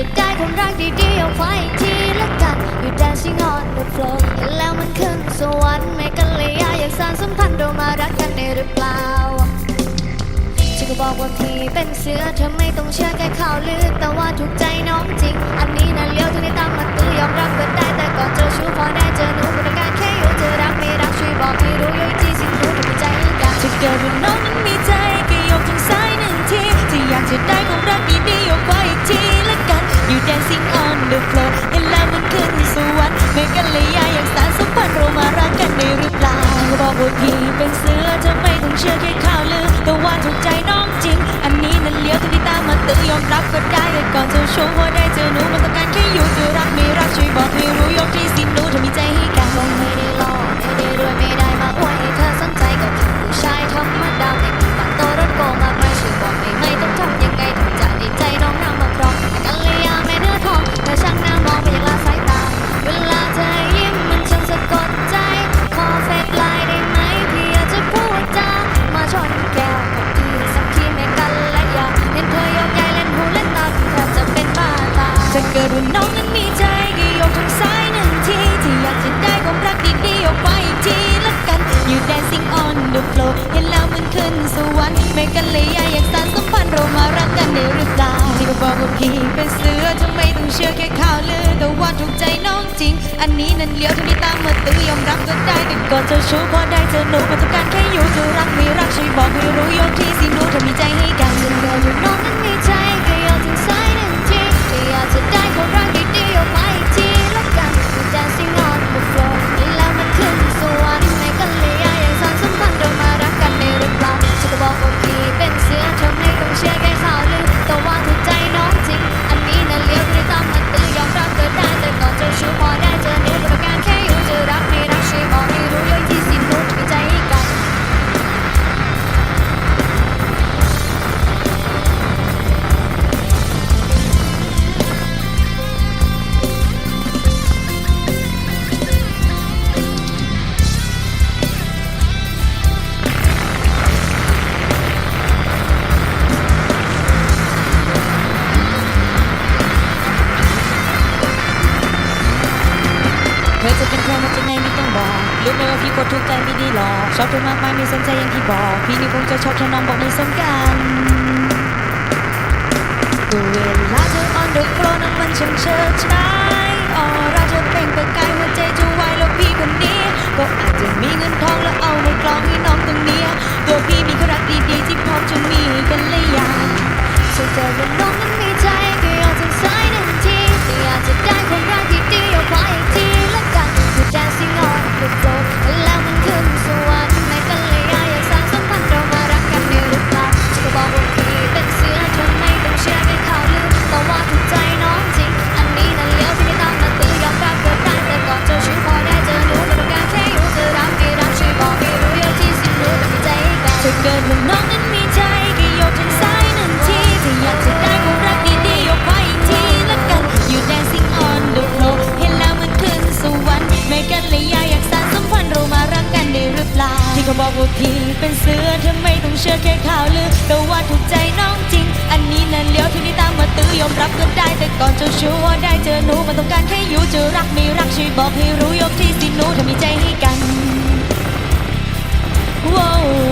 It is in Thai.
จะได้คนรักดีๆเอาไว้ที่ละกัน อยู่ dancing on the floor แล้วมันขึ้นสวรรค์ไม่กันเลยอยากสางสัมพันธ์เรามารักกันได้หรือเปล่าฉันก็บอกว่าพี่เป็นเสือเธอไม่ต้องเชื่อแค่ข่าวลือ แต่ว่าถูกใจน้องจริง อันนี้นะเลี้ยวถึงได้ตามมาตื้อยอมรับกันได้แต่ก่อนเจอชู้พอได้เจอหนูบริการแค่อยู่เธอรักไม่รักช่วยบอกให้รู้ย้อยที่สิ่งรู้ในใจกันถ้าเกิดว่าน้องนั้นมีใจก็ยกทั้งซ้ายหนึ่งทีที่อยากจะได้ความรักดีๆยกไว้อีกที You dancing on the floor เห็นแล้วมันขึ้นสวรรค์ไม่กันเลยยาอยากสารสัมพันธ์เรามารักกันได้หรือเปล่าบอกว่าพี่เป็นเสือเธอไม่ต้องเชื่อแค่ข่าวลือ แต่ว่าถูกใจน้องจริง อันนี้นั่นเลี้ยวที่ได้ตามมาตื้อยอมรับก็ได้แต่ก่อนเธอโชว์ว่าได้เจอหนูมันต้องการแค่อยู่จะรักไม่รักช่วยบอกให้รู้ยกที่สิหนูเธอมีใจให้กันไม่ได้ ไม่กันเลยอยากสานสัมพันธ์เรามารักกันได้หรือเปล่าที่ก็บอกว่าพี่เป็นเสือทำไมต้องเชื่อแค่ข่าวลือแต่ว่าถูกใจน้องจริง อันนี้นั่นเลี้ยวที่นี่ตามมาตื้อยอมรับก็ได้แต่ก่อนเจะชู้พอได้เจอหนูมันต้องการแค่อยู่จะรักไม่รักช่วยบอกให้รู้ยกที่สิหนูถ้ามีใจให้กันฉันเกิดว่น้อง ไหนไม่ต้อรู้ไหมว่าพี่กดทุกใจไม่ด้หรอกชอบเธอมากมายไม่สนใจอย่างที่บอก พี่นี่คงจะชอบแค่น้องบอกไม่สนกันก็เวลาเธอ on the floor นั้นมันช่างเชิดชายออราเธอเปล่งประกายหัวใจจะวายแล้วพี่คนนี้ ก็อาจจะมีเงินทองแล้วเอาในกลองให้น้องตรงเนี้ยตัวพี่มีคนรักดีๆที่พร้อมจะมีกันเลยอยากฉันเจอว่าน้องนั้น ถ้เกิดว่าน้องนั้นมีใจก็โยกทางซ้ายหนึ่งทีถ้าอยากจะได้ความรักดีๆยกไว้อีกทีละกัน You dancing on the floor เห็นแล้วมันขึ้นสวรรค์ไม่กันเลยยาอยากสารสัมพันธ์เรามารักกันได้หรือเปล่า ที่เขาบอกว่าพี่เป็นเสือเธอไม่ต้องเชื่อแค่ข่าวลือแต่ว่าถูกใจน้องจริง อันนี้นั่นเลี้ยวที่นี่ตามมาตื้อยอมรับก็ได้แต่ก่อนจะชัวร์ได้เจอหนูมันต้องการแค่อยู่จะรักไม่รักช่วยบอกให้รู้ยกที่สิหนูถ้ามีใจให้กัน Whoa